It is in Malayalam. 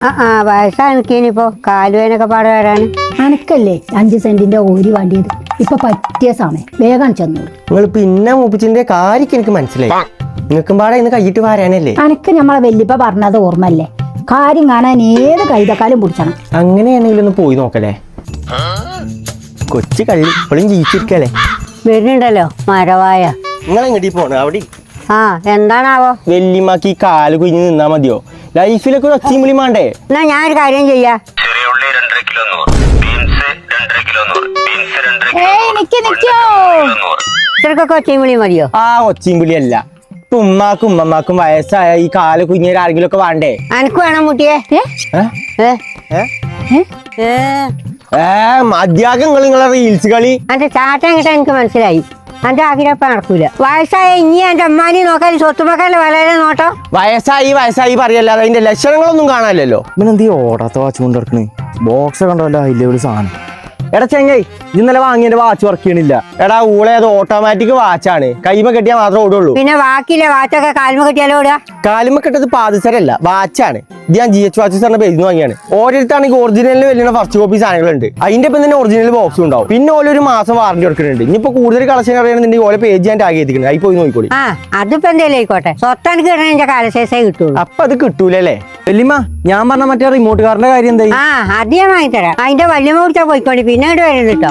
ആ ആ വയസ്സാ എനിക്കിനിപ്പോ കാലുവേനൊക്കെ പാട വരാന്. അനക്കല്ലേ അഞ്ച് സെന്റിന്റെ ഓരി വേണ്ടിയത്? ഇപ്പൊ പറ്റിയ സമയം വേഗം ചെന്നോളൂ. നിങ്ങൾ പിന്നെ മൂപ്പിച്ചിന്റെ കാര്യക്ക് എനിക്ക് മനസ്സിലായി. നിങ്ങൾക്കും പാടെ ഇന്ന് കൈയിട്ട് വരാനല്ലേ? അനക്ക് നമ്മളെ വല്യപ്പ പറഞ്ഞത് ഓർമ്മല്ലേ കാര്യം കാണാൻ ഏത് കൈതക്കാലും പിടിച്ചണം. അങ്ങനെയാണെങ്കിൽ ഒന്ന് പോയി നോക്കല്ലേ കൊച്ചു കള്ളി ഇപ്പോഴും ജീവിച്ചിരിക്കല്ലേ? വരുന്നുണ്ടല്ലോ മരവായ. നിങ്ങൾ എങ്ങോട്ടീ പോണ? അവിടെ ആ എന്താണാവോ? വെല്ലിമാക്ക് ഈ കാൽ കുഞ്ഞു നിന്നാ മതിയോ? ലൈഫിലൊക്കെ ഒരു ഒച്ചയും വിളി മാണ്ടേ? എന്നാ ഞാനൊരു കാര്യം ചെയ്യാ. ചെറിയ ഉള്ളി രണ്ടര കിലോ നൂറ് ബീൻസ് രണ്ടര കിലോ നൂറ് ബീൻസ് രണ്ടര കിലോ ഏയ് നിക്ക് നിക്കോ. കിലോ നൂറ്. ഇത്രക്കൊക്കെ ഒച്ചയും വിളി മതിയോ? ആ ഒച്ചയും വിളിയല്ല. ഇപ്പൊ ഉമ്മാക്കും ഉമ്മമാക്കും വയസ്സായ ഈ കാൽ കുഞ്ഞിന് ആരെങ്കിലും ഒക്കെ വേണ്ടേ? അനക്ക് വേണം മുട്ടിയെ? ഏ? ഏ? ഏ? ഏ? ഏ? ഏ? ഏ നിങ്ങൾ നിങ്ങളെ റീൽസ് കളി. അന്റെ ചാട്ടം കിട്ടാൻ എനിക്ക് മനസ്സിലായി. അന്റെ ആഗ്രഹം നടക്കൂല. വയസ്സായ ഇനി എന്റെ അമ്മാനി നോക്കാൻ സ്വത്തുമക്കളുടെ വളരെ നോട്ടോ. വയസ്സായി വയസ്സായി പറയല്ലാതെ അതിന്റെ ലക്ഷണങ്ങളൊന്നും കാണാനില്ലല്ലോ. ഇവനെന്ത് ഓടാത്ത വാച്ച് കൊണ്ടിറക്കണേ ബോക്സ് കണ്ടല്ലോ ഹൈ ലെവൽ സാധനം. എടാ ചെങ്ങായി ഇന്നലെ വാങ്ങിയ വാച്ച് വർക്ക് ചെയ്യണില്ല. എടാ ഊളെ അത് ഓട്ടോമാറ്റിക് വാച്ചാണ് കൈമ കെട്ടിയാൽ മാത്രമേ ഓടുള്ളൂ. പിന്നെ വാക്കില്ല വാച്ചൊക്കെ കാൽമ കെട്ടിയാലോ ഓടുക? കാലുമ കെട്ടത് പാദസരല്ല വാച്ചാണ് ഇത് ഞാൻ ജി എച്ച് വാച്ച് സാറിന്റെ പേജിൽ വാങ്ങിയാണ്. ഓരോരുത്താണെങ്കിൽ ഒറിജിനലിന് വലിയ ഫസ്റ്റ് കോപ്പി സാധനങ്ങളുണ്ട്. അതിന്റെ ഇപ്പം തന്നെ ഒറിജിനൽ ബോക്സ് ഉണ്ടാവും. പിന്നെ ഓരോ ഒരു മാസം വാറണ്ടി കൊടുക്കുന്നുണ്ട്. ഇനിയിപ്പോ കൂടുതൽ കളക്ഷൻ അറിയണമെന്നുണ്ടെങ്കിൽ ഓരോ പേജ് ഞാൻ ടാഗ് ചെയ്തിട്ടുണ്ട് അതിൽ പോയി നോക്കിക്കോളി. ആ അതിപ്പോ എന്തേലും ആയിക്കോട്ടെ. സ്വത്ത് എനിക്ക് കിട്ടണ കാലശേഷേ കിട്ടുള്ളൂ. അപ്പൊ അത് കിട്ടൂലല്ലേ? വല്യമ്മ ഞാൻ പറഞ്ഞ മറ്റേ റിമോട്ട് കാറിന്റെ കാര്യം എന്തായി? ആ അത് ഞാൻ വാങ്ങിത്തരാം. അതിന്റെ വല്യമ്മ കുറിച്ചാ പോയിക്കോണ്ടി പിന്നെ ഇങ്ങോട്ട് വരുന്നുണ്ട് കേട്ടോ